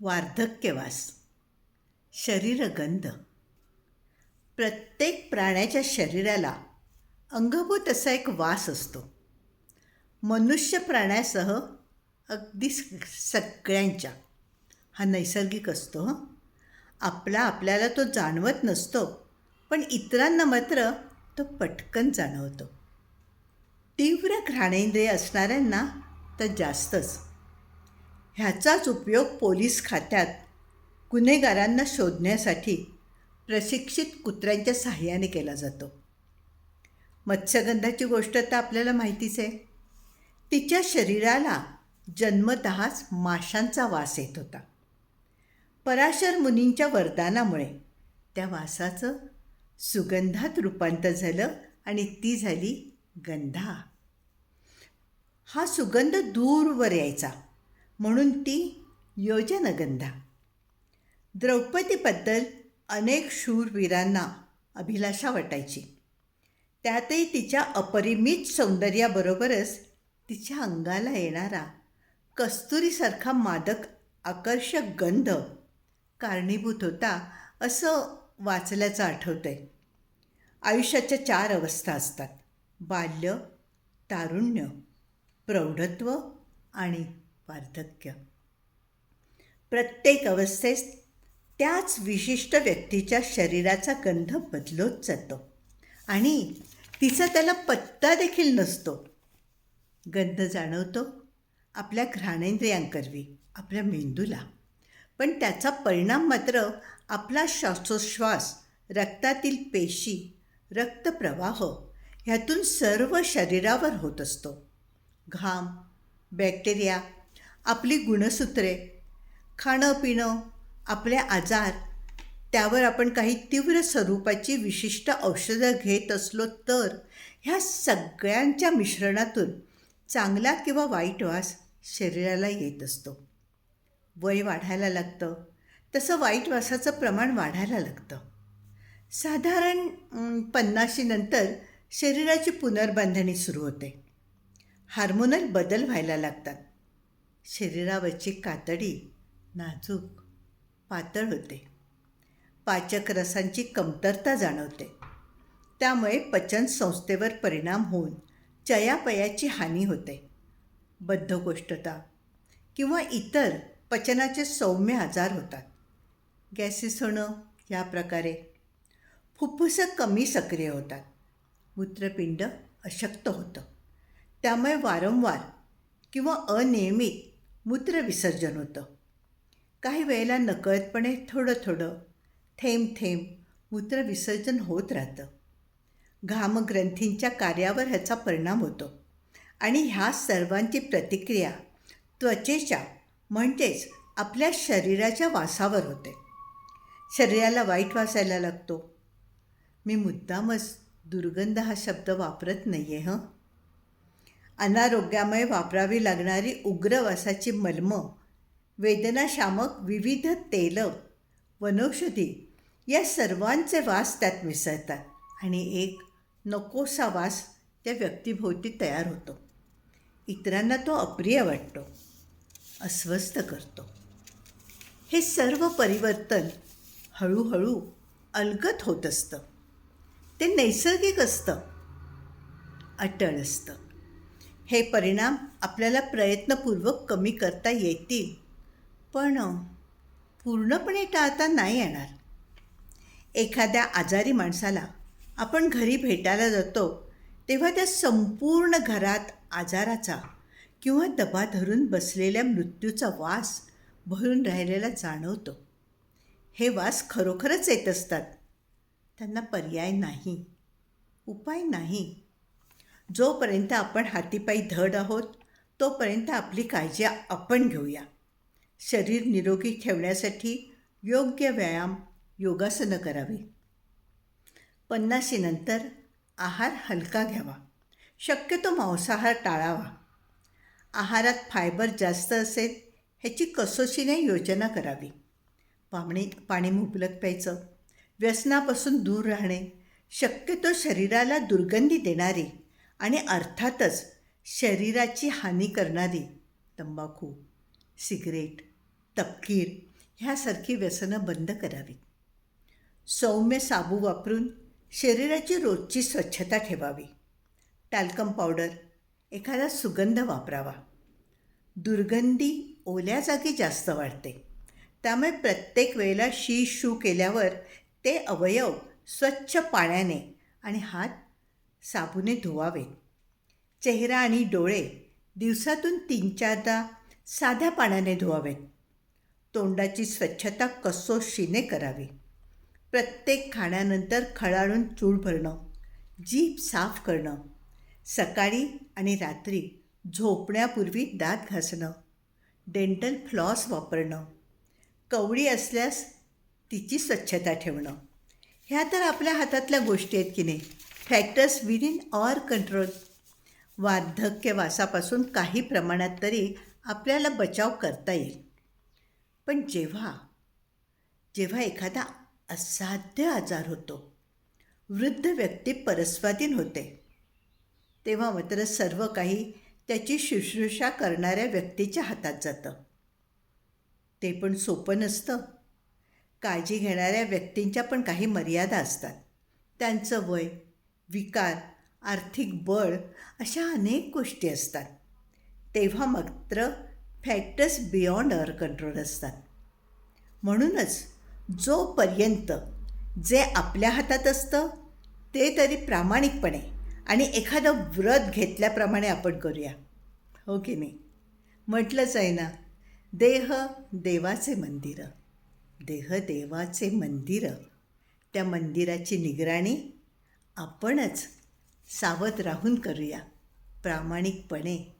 वार्धक्यवास शरीरगंध. प्रत्येक प्राण्याच्या शरीराला अंगभूत असा एक वास असतो. मनुष्य प्राण्यासह अगदी स- सगळ्यांच्या. हा नैसर्गिक असतो हं. आपला आपल्याला तो जाणवत नसतो पण इतरांना मात्र तो पटकन जाणवतो. तीव्र घ्राणेंद्रिय असणाऱ्यांना तर जास्तच. ह्याचाच उपयोग पोलीस खात्यात गुन्हेगारांना शोधण्यासाठी प्रशिक्षित कुत्र्यांच्या सहाय्याने केला जातो. मत्स्यगंधाची गोष्ट तर आपल्याला माहितीच आहे. तिच्या शरीराला जन्मतःच माशांचा वास येत होता. पराशर मुनींच्या वरदानामुळे त्या वासाचं सुगंधात रूपांतर झालं आणि ती झाली गंधा. हा सुगंध दूरवर यायचा. म्हणून ती योजनगंधा. द्रौपदीबद्दल अनेक शूरवीरांना अभिलाषा वाटायची. त्यातही तिच्या अपरिमित सौंदर्याबरोबरच तिच्या अंगाला येणारा कस्तुरीसारखा मादक आकर्षक गंध कारणीभूत होता असं वाचल्याचं आठवतंय. आयुष्याच्या चार अवस्था असतात. बाल्य तारुण्य प्रौढत्व आणि वार्धक्य प्रत्येक अवस्थेत त्याच विशिष्ट व्यक्तीच्या शरीराचा गंध बदलत जातो आणि तिचा त्याला पत्ता देखील नसतो. गंध जाणवतो आपल्या घ्राणेंद्रियांकरवी आपल्या मेंदूला. पण त्याचा परिणाम मात्र आपला श्वासोश्वास रक्तातील पेशी रक्तप्रवाह ह्यातून सर्व शरीरावर होत असतो. घाम बॅक्टेरिया आपली गुणसूत्रे खाणं पिणं आपले आजार त्यावर आपण काही तीव्र स्वरूपाची विशिष्ट औषधं घेत असलो तर ह्या सगळ्यांच्या मिश्रणातून चांगला किंवा वाईट वास शरीराला येत असतो. वय वाढायला लागतं तसं वाईट वासाचं प्रमाण वाढायला लागतं. साधारण पन्नाशीनंतर शरीराची पुनर्बांधणी सुरू होते. हार्मोनल बदल व्हायला लागतात. शरीरावरची कातडी नाजूक पातळ होते. पाचक रसांची कमतरता जाणवते. त्यामुळे पचन संस्थेवर परिणाम होऊन चयापयाची हानी होते. बद्धकोष्ठता किंवा इतर पचनाचे सौम्य आजार होतात. गॅसेस होणं या प्रकारे फुफ्फुसं कमी सक्रिय होतात. मूत्रपिंड अशक्त होतं. त्यामुळे वारंवार किंवा अनियमित मूत्रविसर्जन होतं. काही वेळेला नकळतपणे थोडं थोडं थेंब थेंब मूत्रविसर्जन होत राहतं. घामग्रंथींच्या कार्यावर ह्याचा परिणाम होतो. आणि ह्या सर्वांची प्रतिक्रिया त्वचेच्या म्हणजेच आपल्या शरीराच्या वासावर होते. शरीराला वाईट वासायला लागतो. मी मुद्दामच दुर्गंध हा शब्द वापरत नाही आहे हं? अनारोग्यामुळे वापरावी लागणारी उग्रवासाची मलमं वेदनाशामक विविध तेलं वनौषधी या सर्वांचे वास त्यात मिसळतात आणि एक नकोसा वास त्या व्यक्तिभोवती तयार होतो. इतरांना तो अप्रिय वाटतो अस्वस्थ करतो. हे सर्व परिवर्तन हळूहळू अलगत होत असतं. ते नैसर्गिक असतं अटळ असतं. हे परिणाम आपल्याला प्रयत्नपूर्वक कमी करता येतील. पण पूर्णपणे टाळता नाही येणार. एखाद्या आजारी माणसाला आपण घरी भेटायला जातो तेव्हा त्या संपूर्ण घरात आजाराचा किंवा दबा धरून बसलेल्या मृत्यूचा वास भरून राहिलेला जाणवतो. हे वास खरोखरच येत असतात. त्यांना पर्याय नाही उपाय नाही. जोपर्यंत आपण हातीपायी धड आहोत तोपर्यंत आपली काळजी आपण घेऊया. शरीर निरोगी ठेवण्यासाठी योग्य व्यायाम योगासनं करावी. पन्नाशीनंतर आहार हलका घ्यावा. शक्यतो मांसाहार टाळावा. आहारात फायबर जास्त असेल ह्याची कसोशीने योजना करावी. पाणी पाणी मुबलक प्यायचं. व्यसनापासून दूर राहणे. शक्यतो शरीराला दुर्गंधी देणारी. आणि अर्थातच शरीराची हानी करणारी तंबाखू सिगरेट तपकीर ह्यासारखी व्यसनं बंद करावीत सौम्य साबू वापरून शरीराची रोजची स्वच्छता ठेवावी. टॅल्कम पावडर एखादा सुगंध वापरावा. दुर्गंधी ओल्या जागी जास्त वाढते. त्यामुळे प्रत्येक वेळेला शी शू केल्यावर ते अवयव स्वच्छ पाण्याने आणि हात साबुने धुवावेत चेहरा आणि डोळे दिवसातून तीन चारदा साध्या पाण्याने धुवावेत तोंडाची स्वच्छता कसोशीने करावी. प्रत्येक खाण्यानंतर खळाळून चूळ भरणं जीभ साफ करणं सकाळी आणि रात्री झोपण्यापूर्वी दात घासणं डेंटल फ्लॉस वापरणं कवळी असल्यास तिची स्वच्छता ठेवणं. ह्या तर आपल्या हातातल्या गोष्टी आहेत की नाही? फॅक्टर्स विदिन ऑर कंट्रोल वार्धक्यवासापासून काही प्रमाणात तरी आपल्याला बचाव करता येईल. पण जेव्हा जेव्हा एखादा असाध्य आजार होतो वृद्ध व्यक्ती परस्वाधीन होते तेव्हा मात्र सर्व काही त्याची शुश्रूषा करणाऱ्या व्यक्तीच्या हातात जातं. ते पण सोपं नसतं. काळजी घेणाऱ्या व्यक्तींच्या पण काही मर्यादा असतात. त्यांचं वय विकार आर्थिक बळ अशा अनेक गोष्टी असतात. तेव्हा मात्र फॅक्टर्स बियॉन्ड अवर कंट्रोल असतात. म्हणूनच जोपर्यंत जे आपल्या हातात असतं ते तरी प्रामाणिकपणे आणि एखादं व्रत घेतल्याप्रमाणे आपण करूया. हो की नाही? म्हटलंच आहे ना देह देवाचे मंदिरं. देह देवाचे मंदिरं. त्या मंदिराची निगराणी आपणच सावध राहून करूया. प्रामाणिकपणे.